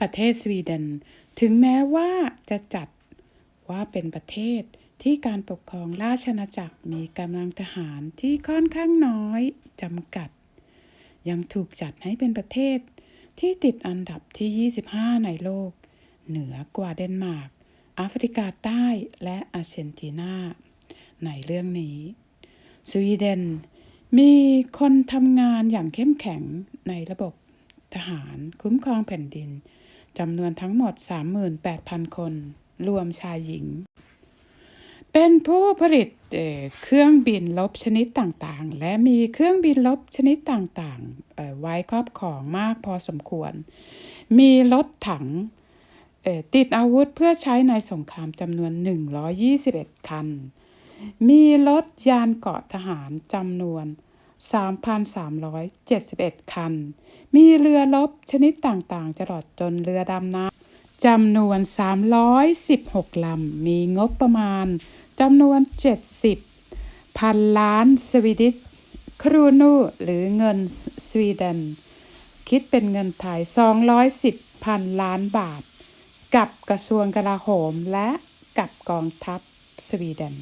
ประเทศสวีเดน ถึงแม้ว่าจะจัดว่าเป็นประเทศที่การปกครองราชอาณาจักรมีกำลังทหารที่ค่อนข้างน้อยจำกัด ยังถูกจัดให้เป็นประเทศที่ติดอันดับที่ 25 ในโลก เหนือกว่าเดนมาร์กแอฟริกาใต้และอาร์เจนตินา ในเรื่องนี้ สวีเดน มีคนทำงานอย่างเข้มแข็งในระบบทหารคุ้มครองแผ่นดิน จำนวนทั้งหมด 38,000 คน รวมชายหญิง เป็นผู้ผลิตเเครื่องบินลบชนิดต่างๆ และมีเครื่องบินลบชนิดต่างๆ ไว้ครอบครองมากพอสมควร มีรถถังติดอาวุธเพื่อใช้ในสงครามจำนวน 121 คัน มีรถยานเกราะทหารจำนวน 3,371 คัน มีเรือรบชนิดต่างๆตลอดจนเรือดำน้ำจำนวน 316 ลำ มีงบประมาณจำนวน 70 พันล้านสวีดิชครูนูหรือเงินสวีเดน คิดเป็นเงินไทย 210 พันล้านบาท กับกระทรวงกลาโหมและกับกองทัพสวีเดน